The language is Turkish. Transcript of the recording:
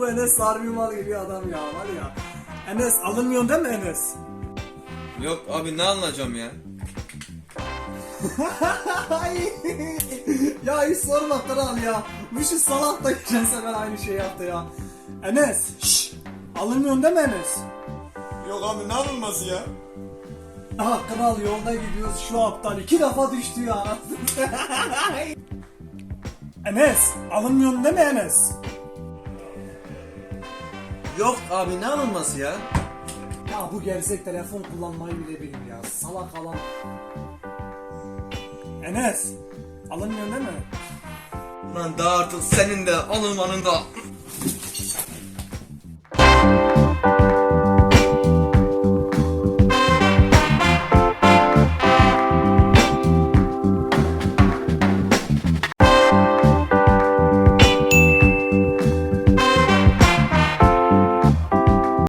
bu Enes harbi mal gibi adam ya var ya. Enes alınmıyorsun değil mi Enes? Yok abi ne anlayacağım ya? Ya hiç sorma kral ya. Bu şu salak da geçen sefer aynı şey yaptı ya. Enes, şşş. Alınmıyorsun değil mi Enes? Yok abi ne alınması ya? Aha kral yolda gidiyoruz şu aptal iki defa düştü ya. Enes, alınmıyorsun değil mi Enes? Yok abi ne alınması ya? Ya bu gerizek telefon kullanmayı bile bilmiyor ya. Salak alan. Enes, alınmıyorsun değil mi? Lan daha artık senin de alınmanın da